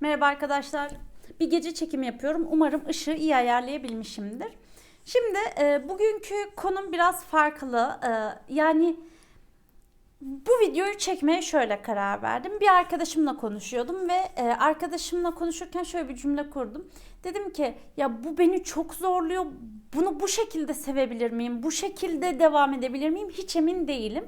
Merhaba arkadaşlar. Bir gece çekimi yapıyorum. Umarım ışığı iyi ayarlayabilmişimdir. Şimdi e, bugünkü konum biraz farklı. E, yani bu videoyu çekmeye şöyle karar verdim. Bir arkadaşımla konuşuyordum ve e, arkadaşımla konuşurken şöyle bir cümle kurdum. Dedim ki ya bu beni çok zorluyor. Bunu bu şekilde sevebilir miyim? Bu şekilde devam edebilir miyim? Hiç emin değilim.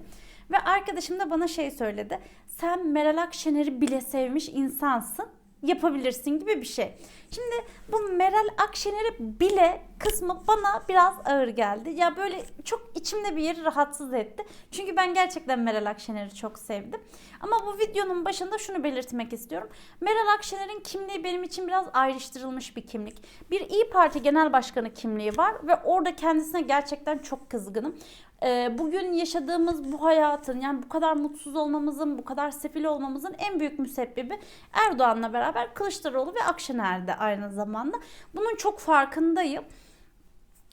Ve arkadaşım da bana şey söyledi. Sen Meral Akşener'i bile sevmiş insansın yapabilirsin gibi bir şey. Şimdi bu Meral Akşener'i bile kısmı bana biraz ağır geldi. Ya böyle çok içimde bir yeri rahatsız etti. Çünkü ben gerçekten Meral Akşener'i çok sevdim. Ama bu videonun başında şunu belirtmek istiyorum. Meral Akşener'in kimliği benim için biraz ayrıştırılmış bir kimlik. Bir İyi Parti Genel Başkanı kimliği var ve orada kendisine gerçekten çok kızgınım Ee, bugün yaşadığımız bu hayatın yani bu kadar mutsuz olmamızın, bu kadar sefil olmamızın en büyük müsebbibi Erdoğan'la beraber Kılıçdaroğlu ve Akşener'de aynı zamanda. Bunun çok farkındayım.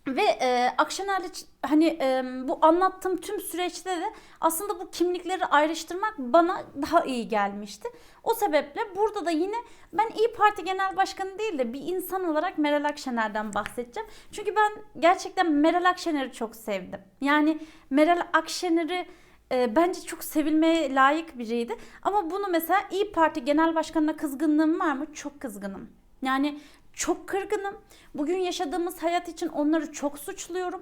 Ve e, Akşener'le hani e, bu anlattığım tüm süreçte de aslında bu kimlikleri ayrıştırmak bana daha iyi gelmişti. O sebeple burada da yine ben İyi Parti Genel Başkanı değil de bir insan olarak Meral Akşener'den bahsedeceğim. Çünkü ben gerçekten Meral Akşener'i çok sevdim. Yani Meral Akşener'i e, bence çok sevilmeye layık biriydi. Ama bunu mesela İyi Parti Genel Başkanı'na kızgınlığım var mı? Çok kızgınım. Yani çok kırgınım. Bugün yaşadığımız hayat için onları çok suçluyorum.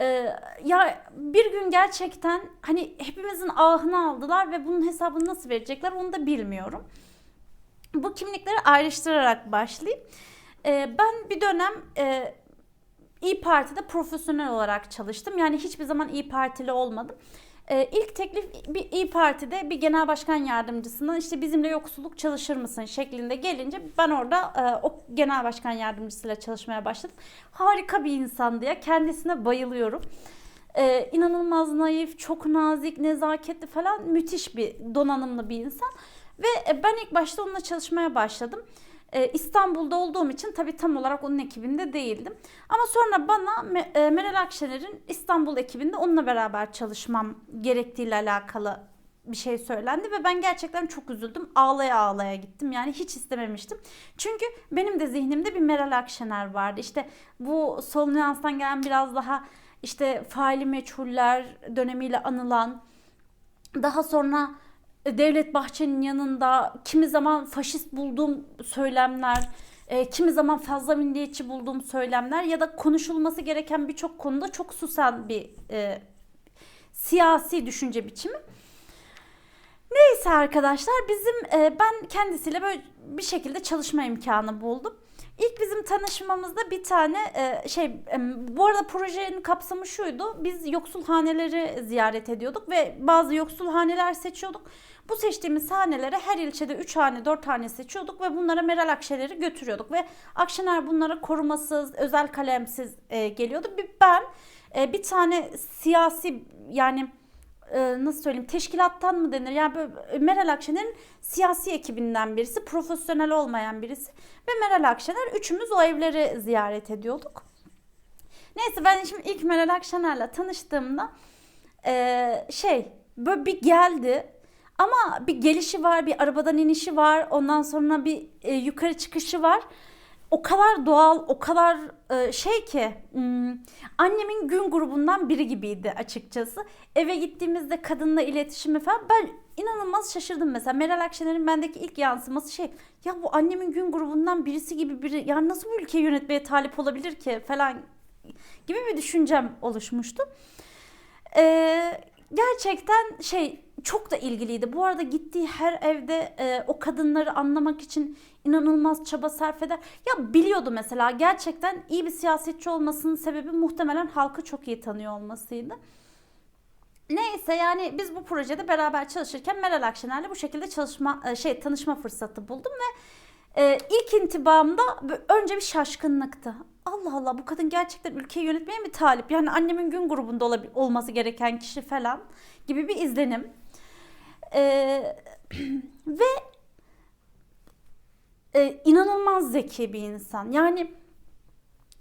Ee, ya bir gün gerçekten hani hepimizin ahını aldılar ve bunun hesabını nasıl verecekler onu da bilmiyorum. Bu kimlikleri ayrıştırarak başlayayım. Ee, ben bir dönem e, İyi Parti'de profesyonel olarak çalıştım. Yani hiçbir zaman İyi Partili olmadım. Ee, ilk teklif bir İyi Parti'de bir genel başkan yardımcısından işte bizimle yoksulluk çalışır mısın şeklinde gelince ben orada e, o genel başkan yardımcısıyla çalışmaya başladım. Harika bir insandı ya kendisine bayılıyorum. Ee, inanılmaz naif, çok nazik, nezaketli falan müthiş bir donanımlı bir insan. Ve e, ben ilk başta onunla çalışmaya başladım. Ee, İstanbul'da olduğum için tabii tam olarak onun ekibinde değildim. Ama sonra bana e, Meral Akşener'in İstanbul ekibinde onunla beraber çalışmam gerektiğiyle alakalı bir şey söylendi ve ben gerçekten çok üzüldüm. Ağlaya ağlaya gittim. Yani hiç istememiştim. Çünkü benim de zihnimde bir Meral Akşener vardı. İşte bu sol nüanstan gelen biraz daha işte faili meçhuller dönemiyle anılan daha sonra Devlet Bahçeli'nin yanında kimi zaman faşist bulduğum söylemler, e, kimi zaman fazla milliyetçi bulduğum söylemler ya da konuşulması gereken birçok konuda çok susan bir e, siyasi düşünce biçimi. Neyse arkadaşlar bizim e, ben kendisiyle böyle bir şekilde çalışma imkanı buldum. İlk bizim tanışmamızda bir tane e, şey e, bu arada projenin kapsamı şuydu. Biz yoksul haneleri ziyaret ediyorduk ve bazı yoksul haneler seçiyorduk. Bu seçtiğimiz hanelere her ilçede 3 hane 4 hane seçiyorduk ve bunlara Meral Akşener'i götürüyorduk. Ve Akşener bunlara korumasız, özel kalemsiz e, geliyordu. Bir, ben bir tane siyasi yani e, nasıl söyleyeyim teşkilattan mı denir? Yani böyle Meral Akşener'in siyasi ekibinden birisi, profesyonel olmayan birisi ve Meral Akşener üçümüz o evleri ziyaret ediyorduk. Neyse ben şimdi ilk Meral Akşener'le tanıştığımda e, şey böyle bir geldi ama bir gelişi var, bir arabadan inişi var, ondan sonra bir e, yukarı çıkışı var. O kadar doğal, o kadar e, şey ki hmm, annemin gün grubundan biri gibiydi açıkçası. Eve gittiğimizde kadınla iletişimi falan ben inanılmaz şaşırdım mesela. Meral Akşener'in bendeki ilk yansıması şey ya bu annemin gün grubundan birisi gibi biri ya nasıl bu ülkeyi yönetmeye talip olabilir ki falan gibi bir düşüncem oluşmuştu. Ee, gerçekten şey çok da ilgiliydi. Bu arada gittiği her evde e, o kadınları anlamak için inanılmaz çaba sarf eder. Ya biliyordu mesela gerçekten iyi bir siyasetçi olmasının sebebi muhtemelen halkı çok iyi tanıyor olmasıydı. Neyse yani biz bu projede beraber çalışırken Meral Akşener'le bu şekilde çalışma e, şey tanışma fırsatı buldum ve e, ilk intibamda önce bir şaşkınlıktı. Allah Allah bu kadın gerçekten ülkeyi yönetmeye mi talip? Yani annemin gün grubunda olabil- olması gereken kişi falan gibi bir izlenim. E, ve e, inanılmaz zeki bir insan. Yani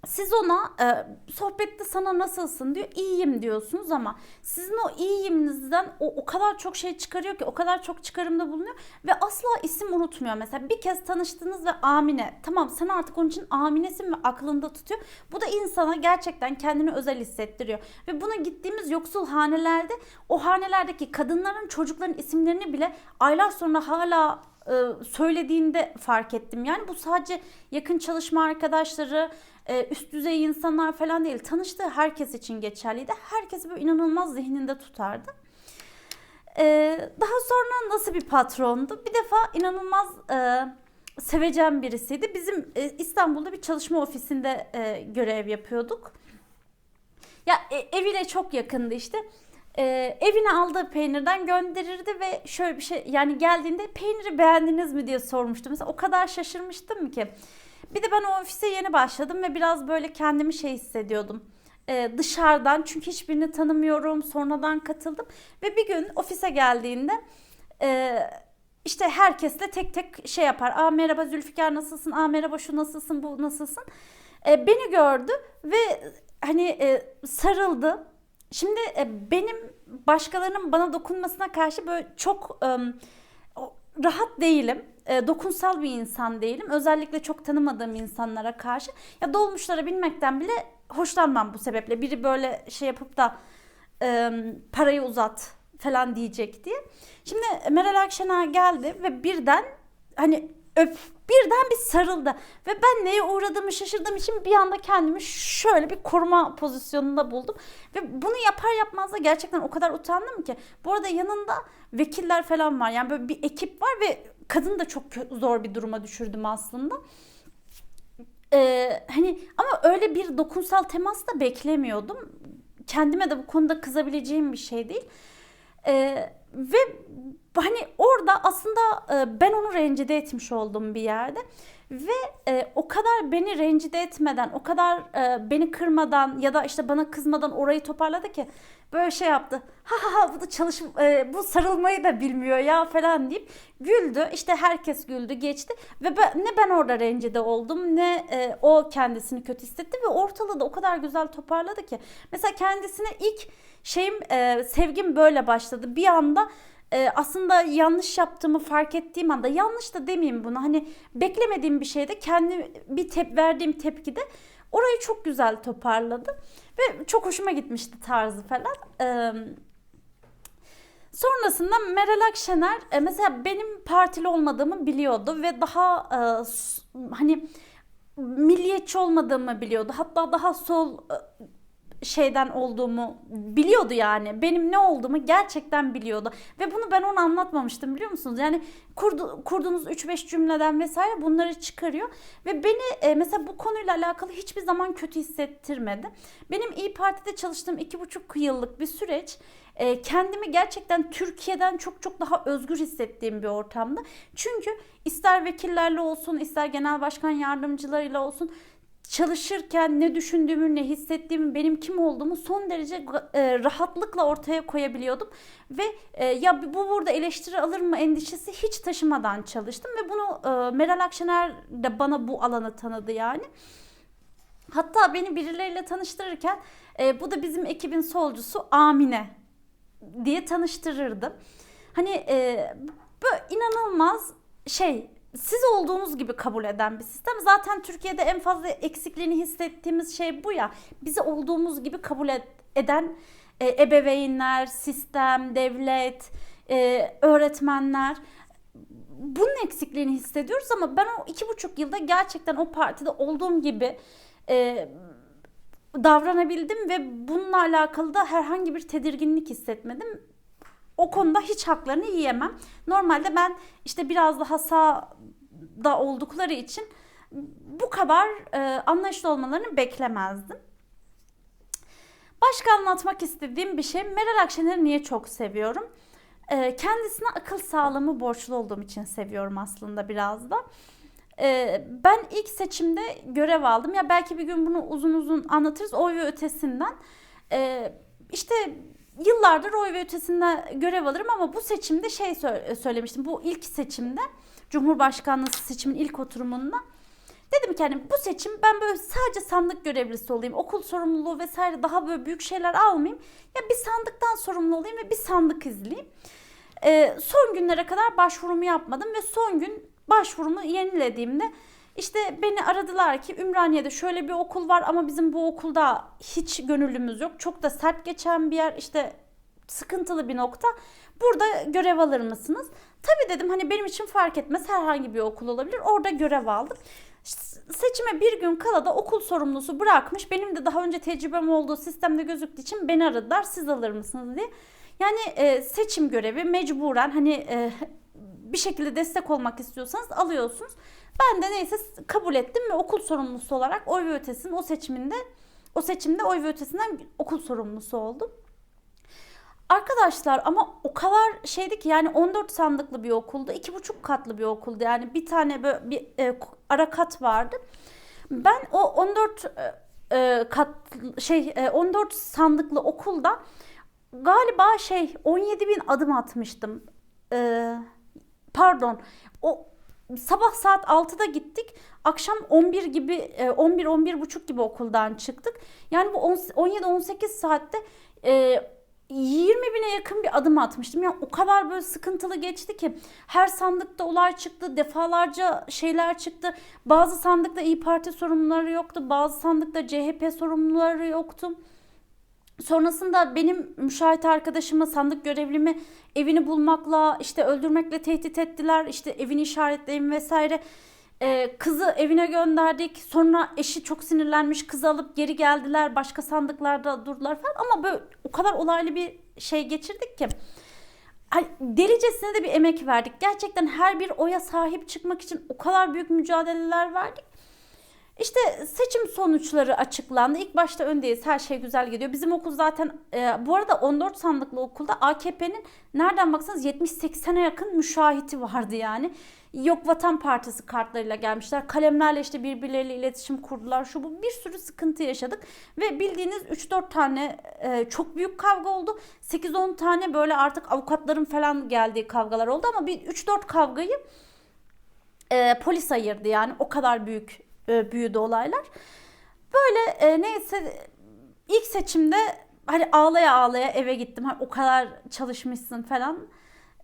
siz ona e, sohbette sana nasılsın diyor. İyiyim diyorsunuz ama sizin o iyiyiminizden o, o kadar çok şey çıkarıyor ki o kadar çok çıkarımda bulunuyor ve asla isim unutmuyor. Mesela bir kez tanıştınız ve Amine. Tamam sen artık onun için Aminesin ve aklında tutuyor. Bu da insana gerçekten kendini özel hissettiriyor. Ve buna gittiğimiz yoksul hanelerde o hanelerdeki kadınların çocukların isimlerini bile aylar sonra hala söylediğinde fark ettim. Yani bu sadece yakın çalışma arkadaşları, e, üst düzey insanlar falan değil. Tanıştığı herkes için geçerliydi. Herkesi böyle inanılmaz zihninde tutardı. E, daha sonra nasıl bir patrondu? Bir defa inanılmaz e, sevecen birisiydi. Bizim e, İstanbul'da bir çalışma ofisinde e, görev yapıyorduk. Ya e, eviyle çok yakındı işte. E, evine aldığı peynirden gönderirdi ve şöyle bir şey yani geldiğinde peyniri beğendiniz mi diye sormuştu. Mesela o kadar şaşırmıştım ki. Bir de ben o ofise yeni başladım ve biraz böyle kendimi şey hissediyordum. Ee, dışarıdan çünkü hiçbirini tanımıyorum. Sonradan katıldım. Ve bir gün ofise geldiğinde e, işte herkesle tek tek şey yapar. Aa merhaba Zülfikar nasılsın? Aa merhaba şu nasılsın? Bu nasılsın? E, beni gördü ve hani e, sarıldı. Şimdi e, benim başkalarının bana dokunmasına karşı böyle çok rahat değilim. E, dokunsal bir insan değilim. Özellikle çok tanımadığım insanlara karşı. Ya dolmuşlara binmekten bile hoşlanmam bu sebeple. Biri böyle şey yapıp da parayı uzat falan diyecek diye. Şimdi Meral Akşener geldi ve birden hani öp birden bir sarıldı ve ben neye uğradığımı şaşırdığım için bir anda kendimi şöyle bir koruma pozisyonunda buldum ve bunu yapar yapmaz da gerçekten o kadar utandım ki bu arada yanında vekiller falan var yani böyle bir ekip var ve kadın da çok zor bir duruma düşürdüm aslında. Ee, hani ama öyle bir dokunsal temas da beklemiyordum. Kendime de bu konuda kızabileceğim bir şey değil. Ee, ve hani orada aslında e, ben onu rencide etmiş oldum bir yerde. Ve e, o kadar beni rencide etmeden, o kadar e, beni kırmadan ya da işte bana kızmadan orayı toparladı ki böyle şey yaptı. Ha ha ha bu da çalış e, bu sarılmayı da bilmiyor ya falan deyip güldü. İşte herkes güldü, geçti ve ben, ne ben orada rencide oldum ne e, o kendisini kötü hissetti ve ortalığı da o kadar güzel toparladı ki. Mesela kendisine ilk şeyim e, sevgim böyle başladı. Bir anda e, aslında yanlış yaptığımı fark ettiğim anda yanlış da demeyeyim bunu hani beklemediğim bir şeyde kendi bir tep verdiğim tepkide orayı çok güzel toparladı ve çok hoşuma gitmişti tarzı falan. E, sonrasında Meral Akşener e, mesela benim partili olmadığımı biliyordu ve daha e, hani milliyetçi olmadığımı biliyordu. Hatta daha sol e, şeyden olduğumu biliyordu yani. Benim ne olduğumu gerçekten biliyordu. Ve bunu ben ona anlatmamıştım biliyor musunuz? Yani kurdu, kurduğunuz 3-5 cümleden vesaire bunları çıkarıyor. Ve beni e, mesela bu konuyla alakalı hiçbir zaman kötü hissettirmedi. Benim İyi Parti'de çalıştığım 2,5 yıllık bir süreç e, kendimi gerçekten Türkiye'den çok çok daha özgür hissettiğim bir ortamda. Çünkü ister vekillerle olsun, ister genel başkan yardımcılarıyla olsun çalışırken ne düşündüğümü, ne hissettiğimi, benim kim olduğumu son derece e, rahatlıkla ortaya koyabiliyordum. Ve e, ya bu burada eleştiri alır mı endişesi hiç taşımadan çalıştım ve bunu e, Meral Akşener de bana bu alanı tanıdı yani. Hatta beni birileriyle tanıştırırken e, bu da bizim ekibin solcusu Amine diye tanıştırırdı. Hani e, böyle inanılmaz şey siz olduğunuz gibi kabul eden bir sistem. Zaten Türkiye'de en fazla eksikliğini hissettiğimiz şey bu ya. Bizi olduğumuz gibi kabul eden e, ebeveynler, sistem, devlet, e, öğretmenler bunun eksikliğini hissediyoruz ama ben o iki buçuk yılda gerçekten o partide olduğum gibi e, davranabildim ve bununla alakalı da herhangi bir tedirginlik hissetmedim o konuda hiç haklarını yiyemem. Normalde ben işte biraz daha sağda oldukları için bu kadar e, anlayışlı olmalarını beklemezdim. Başka anlatmak istediğim bir şey Meral Akşener'i niye çok seviyorum? E, kendisine akıl sağlığımı borçlu olduğum için seviyorum aslında biraz da. E, ben ilk seçimde görev aldım. Ya belki bir gün bunu uzun uzun anlatırız. Oy ve ötesinden. E, işte yıllardır oy ve ötesinde görev alırım ama bu seçimde şey söylemiştim. Bu ilk seçimde Cumhurbaşkanlığı seçimin ilk oturumunda dedim ki hani bu seçim ben böyle sadece sandık görevlisi olayım. Okul sorumluluğu vesaire daha böyle büyük şeyler almayayım. Ya bir sandıktan sorumlu olayım ve bir sandık izleyeyim. Ee, son günlere kadar başvurumu yapmadım ve son gün başvurumu yenilediğimde işte beni aradılar ki Ümraniye'de şöyle bir okul var ama bizim bu okulda hiç gönüllümüz yok. Çok da sert geçen bir yer işte sıkıntılı bir nokta. Burada görev alır mısınız? Tabii dedim hani benim için fark etmez herhangi bir okul olabilir. Orada görev aldım. Seçime bir gün kala da okul sorumlusu bırakmış. Benim de daha önce tecrübem olduğu sistemde gözüktüğü için beni aradılar. Siz alır mısınız diye. Yani e, seçim görevi mecburen hani e, bir şekilde destek olmak istiyorsanız alıyorsunuz. Ben de neyse kabul ettim ve okul sorumlusu olarak oy ve ötesinin o seçiminde o seçimde oy ve ötesinden okul sorumlusu oldum. Arkadaşlar ama o kadar şeydi ki yani 14 sandıklı bir okuldu. 2,5 katlı bir okuldu. Yani bir tane böyle bir e, ara kat vardı. Ben o 14 e, e, kat şey e, 14 sandıklı okulda galiba şey 17 bin adım atmıştım. E, pardon. O sabah saat 6'da gittik. Akşam 11 gibi 11 11 buçuk gibi okuldan çıktık. Yani bu 17 18 saatte e, 20 bine yakın bir adım atmıştım. Yani o kadar böyle sıkıntılı geçti ki her sandıkta olay çıktı, defalarca şeyler çıktı. Bazı sandıkta İyi Parti sorumluları yoktu, bazı sandıkta CHP sorumluları yoktu. Sonrasında benim müşahit arkadaşımı, sandık görevlimi evini bulmakla, işte öldürmekle tehdit ettiler. İşte evini işaretleyin vesaire. Ee, kızı evine gönderdik. Sonra eşi çok sinirlenmiş. Kızı alıp geri geldiler. Başka sandıklarda durdular falan. Ama böyle o kadar olaylı bir şey geçirdik ki. Delicesine de bir emek verdik. Gerçekten her bir oya sahip çıkmak için o kadar büyük mücadeleler verdik. İşte seçim sonuçları açıklandı. İlk başta öndeyiz. Her şey güzel gidiyor. Bizim okul zaten e, bu arada 14 sandıklı okulda AKP'nin nereden baksanız 70-80'e yakın müşahiti vardı yani. Yok Vatan Partisi kartlarıyla gelmişler. Kalemlerle işte birbirleriyle iletişim kurdular. Şu bu bir sürü sıkıntı yaşadık. Ve bildiğiniz 3-4 tane e, çok büyük kavga oldu. 8-10 tane böyle artık avukatların falan geldiği kavgalar oldu. Ama bir 3-4 kavgayı e, polis ayırdı yani. O kadar büyük e, büyüdü olaylar. Böyle e, neyse ilk seçimde hani ağlaya ağlaya eve gittim. Hani o kadar çalışmışsın falan.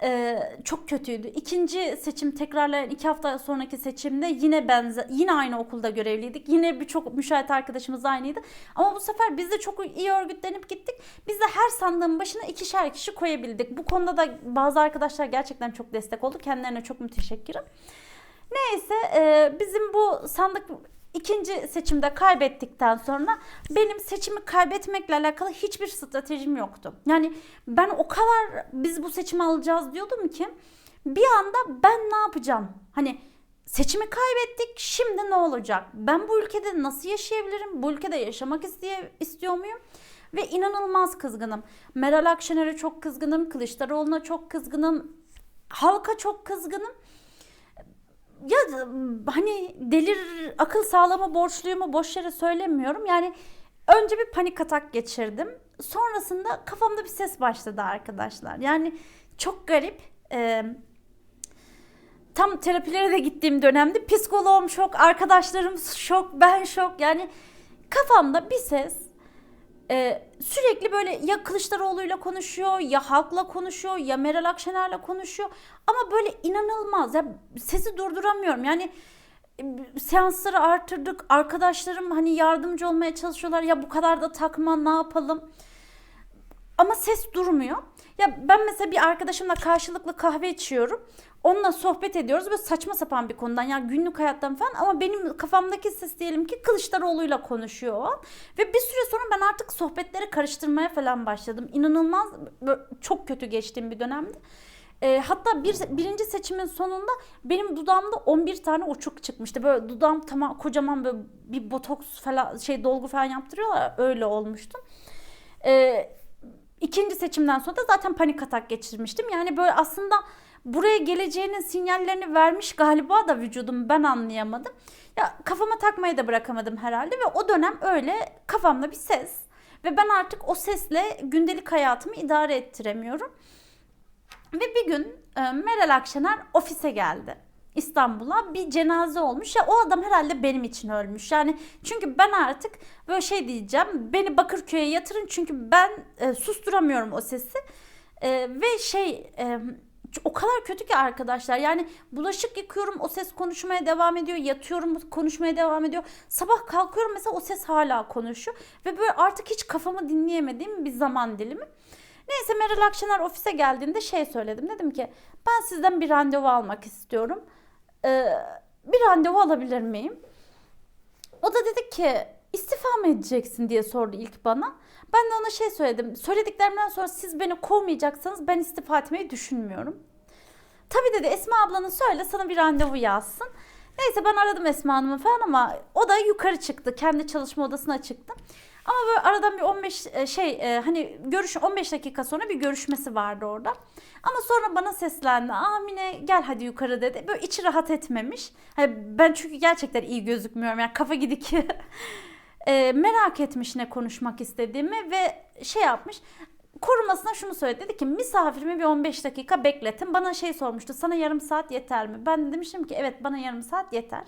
Ee, çok kötüydü. İkinci seçim tekrarlayan iki hafta sonraki seçimde yine benzer yine aynı okulda görevliydik. Yine birçok müşahit arkadaşımız aynıydı. Ama bu sefer biz de çok iyi örgütlenip gittik. Biz de her sandığın başına ikişer kişi koyabildik. Bu konuda da bazı arkadaşlar gerçekten çok destek oldu. Kendilerine çok müteşekkirim. Neyse e, bizim bu sandık ikinci seçimde kaybettikten sonra benim seçimi kaybetmekle alakalı hiçbir stratejim yoktu. Yani ben o kadar biz bu seçimi alacağız diyordum ki bir anda ben ne yapacağım? Hani seçimi kaybettik şimdi ne olacak? Ben bu ülkede nasıl yaşayabilirim? Bu ülkede yaşamak isteye, istiyor muyum? Ve inanılmaz kızgınım. Meral Akşener'e çok kızgınım. Kılıçdaroğlu'na çok kızgınım. Halka çok kızgınım ya hani delir akıl sağlama borçluyumu boş yere söylemiyorum. Yani önce bir panik atak geçirdim. Sonrasında kafamda bir ses başladı arkadaşlar. Yani çok garip. Ee, tam terapilere de gittiğim dönemde psikoloğum şok, arkadaşlarım şok, ben şok. Yani kafamda bir ses ee, sürekli böyle ya Kılıçdaroğlu'yla konuşuyor ya halkla konuşuyor ya Meral Akşener'le konuşuyor. Ama böyle inanılmaz. Ya sesi durduramıyorum. Yani e, seansları artırdık. Arkadaşlarım hani yardımcı olmaya çalışıyorlar. Ya bu kadar da takma ne yapalım ama ses durmuyor. Ya ben mesela bir arkadaşımla karşılıklı kahve içiyorum. Onunla sohbet ediyoruz böyle saçma sapan bir konudan yani günlük hayattan falan ama benim kafamdaki ses diyelim ki Kılıçdaroğlu'yla konuşuyor o. Ve bir süre sonra ben artık sohbetleri karıştırmaya falan başladım. İnanılmaz çok kötü geçtiğim bir dönemdi. E, hatta bir, birinci seçimin sonunda benim dudağımda 11 tane uçuk çıkmıştı. Böyle dudağım tamam kocaman böyle bir botoks falan şey dolgu falan yaptırıyorlar öyle olmuştu. E, ikinci seçimden sonra da zaten panik atak geçirmiştim. Yani böyle aslında buraya geleceğinin sinyallerini vermiş galiba da vücudum ben anlayamadım. Ya kafama takmayı da bırakamadım herhalde ve o dönem öyle kafamda bir ses ve ben artık o sesle gündelik hayatımı idare ettiremiyorum. Ve bir gün e, Meral Akşener ofise geldi. İstanbul'a bir cenaze olmuş ya o adam herhalde benim için ölmüş. Yani çünkü ben artık böyle şey diyeceğim beni Bakırköy'e yatırın çünkü ben e, susturamıyorum o sesi. E, ve şey e, o kadar kötü ki arkadaşlar. Yani bulaşık yıkıyorum o ses konuşmaya devam ediyor. Yatıyorum konuşmaya devam ediyor. Sabah kalkıyorum mesela o ses hala konuşuyor. Ve böyle artık hiç kafamı dinleyemediğim bir zaman dilimi. Neyse Meral Akşener ofise geldiğinde şey söyledim. Dedim ki ben sizden bir randevu almak istiyorum. Ee, bir randevu alabilir miyim? O da dedi ki istifa mı edeceksin diye sordu ilk bana. Ben de ona şey söyledim. Söylediklerimden sonra siz beni kovmayacaksanız ben istifa etmeyi düşünmüyorum. Tabii dedi Esma ablanın söyle sana bir randevu yazsın. Neyse ben aradım Esma Hanım'ı falan ama o da yukarı çıktı. Kendi çalışma odasına çıktı. Ama böyle aradan bir 15 e, şey e, hani görüş 15 dakika sonra bir görüşmesi vardı orada. Ama sonra bana seslendi. Amine gel hadi yukarı dedi. Böyle içi rahat etmemiş. Hani ben çünkü gerçekten iyi gözükmüyorum. Yani kafa gidik. e, merak etmiş ne konuşmak istediğimi ve şey yapmış korumasına şunu söyledi. Dedi ki misafirimi bir 15 dakika bekletin. Bana şey sormuştu. Sana yarım saat yeter mi? Ben de demiştim ki evet bana yarım saat yeter.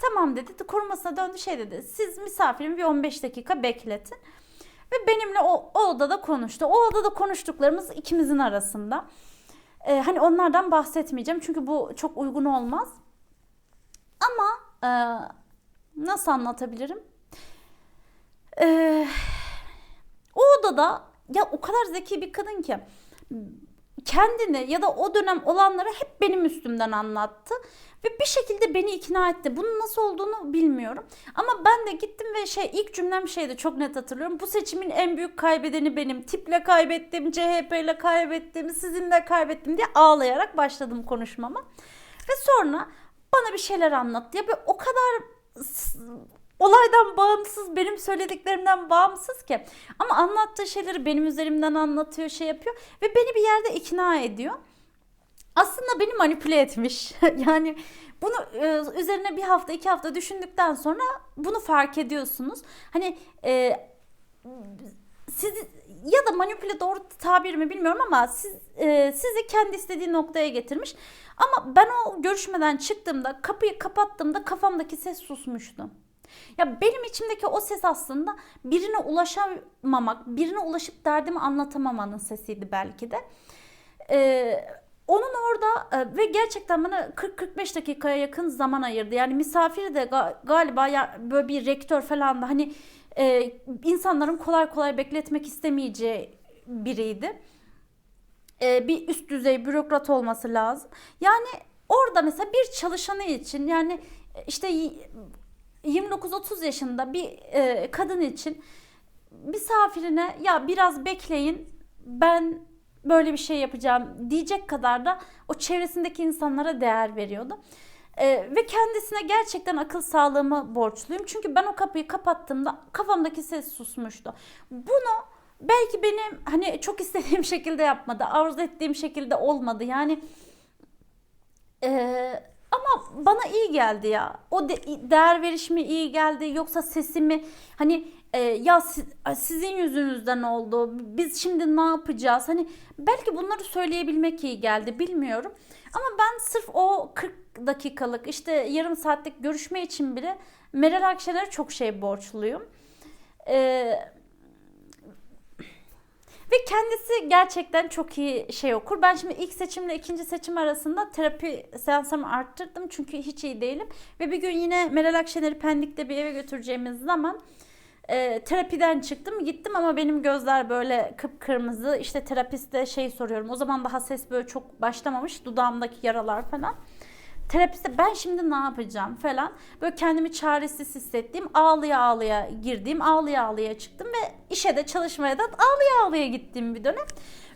Tamam dedi. Korumasına döndü şey dedi. Siz misafirimi bir 15 dakika bekletin. Ve benimle o, o odada konuştu. O odada konuştuklarımız ikimizin arasında. Ee, hani onlardan bahsetmeyeceğim. Çünkü bu çok uygun olmaz. Ama e, nasıl anlatabilirim? Ee, o odada ya o kadar zeki bir kadın ki kendini ya da o dönem olanları hep benim üstümden anlattı ve bir şekilde beni ikna etti. Bunun nasıl olduğunu bilmiyorum. Ama ben de gittim ve şey ilk cümlem şeydi çok net hatırlıyorum. Bu seçimin en büyük kaybedeni benim. Tiple kaybettim, CHP ile kaybettim, sizinle kaybettim diye ağlayarak başladım konuşmama. Ve sonra bana bir şeyler anlattı. Ya o kadar olaydan bağımsız, benim söylediklerimden bağımsız ki. Ama anlattığı şeyleri benim üzerimden anlatıyor, şey yapıyor ve beni bir yerde ikna ediyor. Aslında beni manipüle etmiş. yani bunu e, üzerine bir hafta, iki hafta düşündükten sonra bunu fark ediyorsunuz. Hani e, siz ya da manipüle doğru tabir mi bilmiyorum ama siz e, sizi kendi istediği noktaya getirmiş. Ama ben o görüşmeden çıktığımda, kapıyı kapattığımda kafamdaki ses susmuştu. Ya benim içimdeki o ses aslında birine ulaşamamak, birine ulaşıp derdimi anlatamamanın sesiydi belki de. Ee, onun orada e, ve gerçekten bana 40-45 dakikaya yakın zaman ayırdı. Yani misafiri de galiba ya böyle bir rektör falan da hani e, insanların kolay kolay bekletmek istemeyeceği biriydi. E, bir üst düzey bürokrat olması lazım. Yani orada mesela bir çalışanı için yani işte 29-30 yaşında bir e, kadın için misafirine ya biraz bekleyin ben böyle bir şey yapacağım diyecek kadar da o çevresindeki insanlara değer veriyordu. Ee, ve kendisine gerçekten akıl sağlığımı borçluyum. Çünkü ben o kapıyı kapattığımda kafamdaki ses susmuştu. Bunu belki benim hani çok istediğim şekilde yapmadı, arzu ettiğim şekilde olmadı. Yani e, ama bana iyi geldi ya. O de, değer verişimi iyi geldi yoksa sesimi hani e, ya siz, sizin yüzünüzden oldu. Biz şimdi ne yapacağız? Hani belki bunları söyleyebilmek iyi geldi bilmiyorum. Ama ben sırf o 40 dakikalık işte yarım saatlik görüşme için bile Meral Akşener'e çok şey borçluyum. Eee ve kendisi gerçekten çok iyi şey okur. Ben şimdi ilk seçimle ikinci seçim arasında terapi seansımı arttırdım. Çünkü hiç iyi değilim. Ve bir gün yine Meral Akşener'i Pendik'te bir eve götüreceğimiz zaman e, terapiden çıktım gittim ama benim gözler böyle kıpkırmızı. İşte terapiste şey soruyorum. O zaman daha ses böyle çok başlamamış. Dudağımdaki yaralar falan terapiste ben şimdi ne yapacağım falan. Böyle kendimi çaresiz hissettiğim ağlıya ağlıya girdiğim ağlıya ağlıya çıktım ve işe de çalışmaya da ağlıya ağlıya gittiğim bir dönem.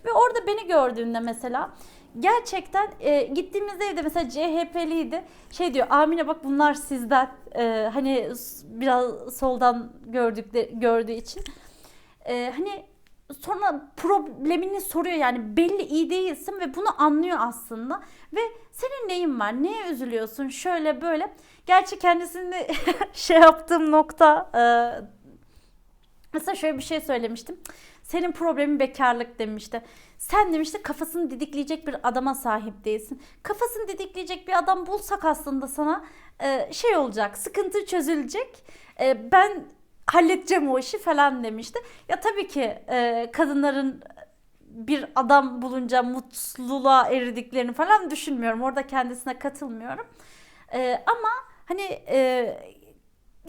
Ve orada beni gördüğünde mesela gerçekten e, gittiğimizde evde mesela CHP'liydi. Şey diyor Amine bak bunlar sizden e, hani biraz soldan gördükleri gördüğü için. E, hani sonra problemini soruyor yani belli iyi değilsin ve bunu anlıyor aslında ve senin neyin var neye üzülüyorsun şöyle böyle gerçi kendisini şey yaptığım nokta mesela şöyle bir şey söylemiştim Senin problemin bekarlık demişti. Sen demişti kafasını didikleyecek bir adama sahip değilsin. Kafasını didikleyecek bir adam bulsak aslında sana e, şey olacak, sıkıntı çözülecek. E, ben halledeceğim o işi falan demişti. Ya tabii ki e, kadınların bir adam bulunca mutluluğa eridiklerini falan düşünmüyorum. Orada kendisine katılmıyorum. E, ama hani e,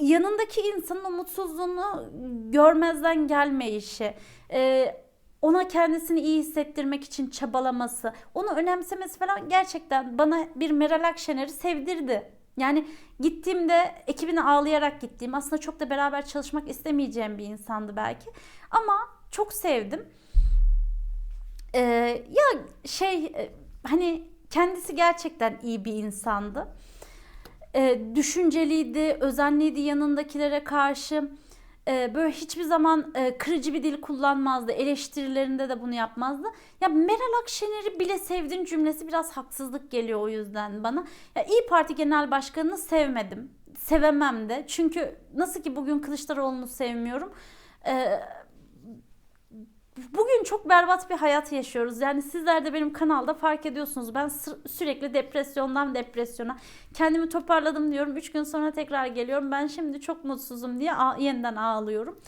yanındaki insanın umutsuzluğunu görmezden gelmeyişi, e, ona kendisini iyi hissettirmek için çabalaması, onu önemsemesi falan gerçekten bana bir Meral Akşener'i sevdirdi. Yani gittiğimde ekibine ağlayarak gittiğim aslında çok da beraber çalışmak istemeyeceğim bir insandı belki. Ama çok sevdim. Ee, ya şey e, hani kendisi gerçekten iyi bir insandı. Ee, düşünceliydi, özenliydi yanındakilere karşı. Ee, böyle hiçbir zaman e, kırıcı bir dil kullanmazdı. Eleştirilerinde de bunu yapmazdı. Ya Meral Akşener'i bile sevdiğin cümlesi biraz haksızlık geliyor o yüzden bana. Ya İyi Parti Genel Başkanı'nı sevmedim. Sevemem de. Çünkü nasıl ki bugün Kılıçdaroğlu'nu sevmiyorum. Ee, Bugün çok berbat bir hayat yaşıyoruz. Yani sizler de benim kanalda fark ediyorsunuz. Ben sürekli depresyondan depresyona. Kendimi toparladım diyorum. Üç gün sonra tekrar geliyorum. Ben şimdi çok mutsuzum diye yeniden ağlıyorum.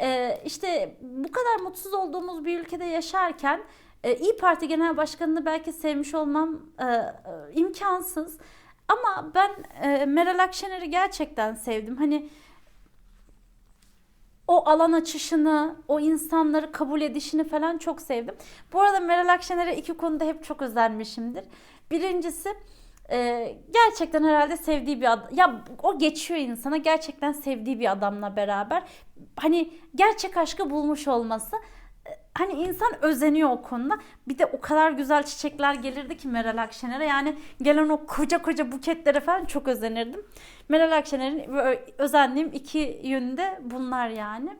Ee, işte bu kadar mutsuz olduğumuz bir ülkede yaşarken e, İyi Parti Genel Başkanı'nı belki sevmiş olmam e, e, imkansız. Ama ben e, Meral Akşener'i gerçekten sevdim. Hani o alan açışını, o insanları kabul edişini falan çok sevdim. Bu arada Meral Akşener'e iki konuda hep çok özenmişimdir. Birincisi e, gerçekten herhalde sevdiği bir adam. Ya o geçiyor insana gerçekten sevdiği bir adamla beraber. Hani gerçek aşkı bulmuş olması hani insan özeniyor o konuda. Bir de o kadar güzel çiçekler gelirdi ki Meral Akşener'e. Yani gelen o koca koca buketlere falan çok özenirdim. Meral Akşener'in özendiğim iki yönde bunlar yani.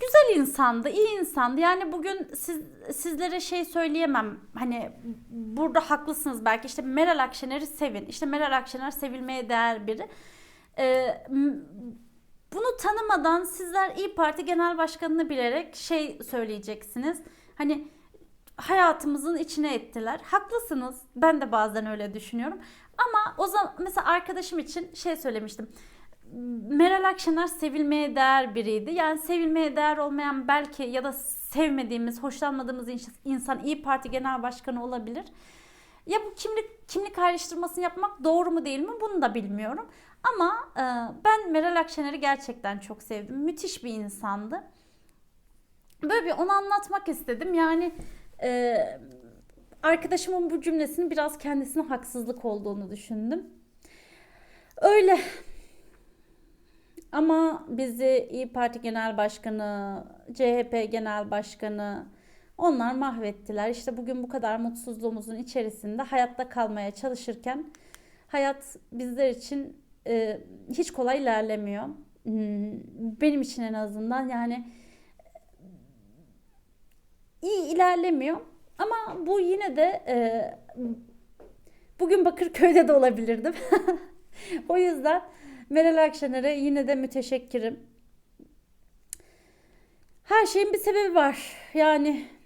Güzel insandı, iyi insandı. Yani bugün siz, sizlere şey söyleyemem. Hani burada haklısınız belki. İşte Meral Akşener'i sevin. İşte Meral Akşener sevilmeye değer biri. Ee, bunu tanımadan sizler İyi Parti Genel Başkanı'nı bilerek şey söyleyeceksiniz. Hani hayatımızın içine ettiler. Haklısınız. Ben de bazen öyle düşünüyorum. Ama o zaman mesela arkadaşım için şey söylemiştim. Meral Akşener sevilmeye değer biriydi. Yani sevilmeye değer olmayan belki ya da sevmediğimiz, hoşlanmadığımız insan İyi Parti Genel Başkanı olabilir. Ya bu kimlik kimlik ayrıştırmasını yapmak doğru mu değil mi bunu da bilmiyorum. Ama e, ben Meral Akşener'i gerçekten çok sevdim. Müthiş bir insandı. Böyle bir onu anlatmak istedim. Yani e, arkadaşımın bu cümlesinin biraz kendisine haksızlık olduğunu düşündüm. Öyle. Ama bizi İyi Parti Genel Başkanı, CHP Genel Başkanı onlar mahvettiler. İşte bugün bu kadar mutsuzluğumuzun içerisinde hayatta kalmaya çalışırken hayat bizler için e, hiç kolay ilerlemiyor. Hmm, benim için en azından yani iyi ilerlemiyor. Ama bu yine de e, bugün Bakırköy'de de olabilirdim. o yüzden Meral Akşener'e yine de müteşekkirim. Her şeyin bir sebebi var. Yani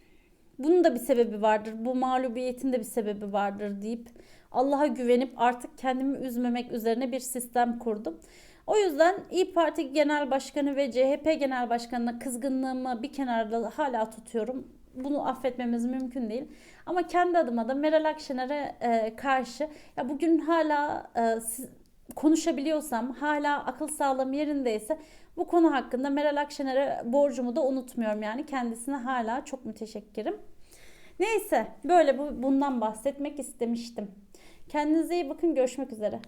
bunun da bir sebebi vardır. Bu mağlubiyetin de bir sebebi vardır deyip Allah'a güvenip artık kendimi üzmemek üzerine bir sistem kurdum. O yüzden İyi Parti Genel Başkanı ve CHP Genel Başkanı'na kızgınlığımı bir kenarda hala tutuyorum. Bunu affetmemiz mümkün değil. Ama kendi adıma da Meral Akşener'e e, karşı ya bugün hala e, konuşabiliyorsam, hala akıl sağlığım yerindeyse bu konu hakkında Meral Akşener'e borcumu da unutmuyorum. Yani kendisine hala çok müteşekkirim. Neyse böyle bu, bundan bahsetmek istemiştim. Kendinize iyi bakın. Görüşmek üzere.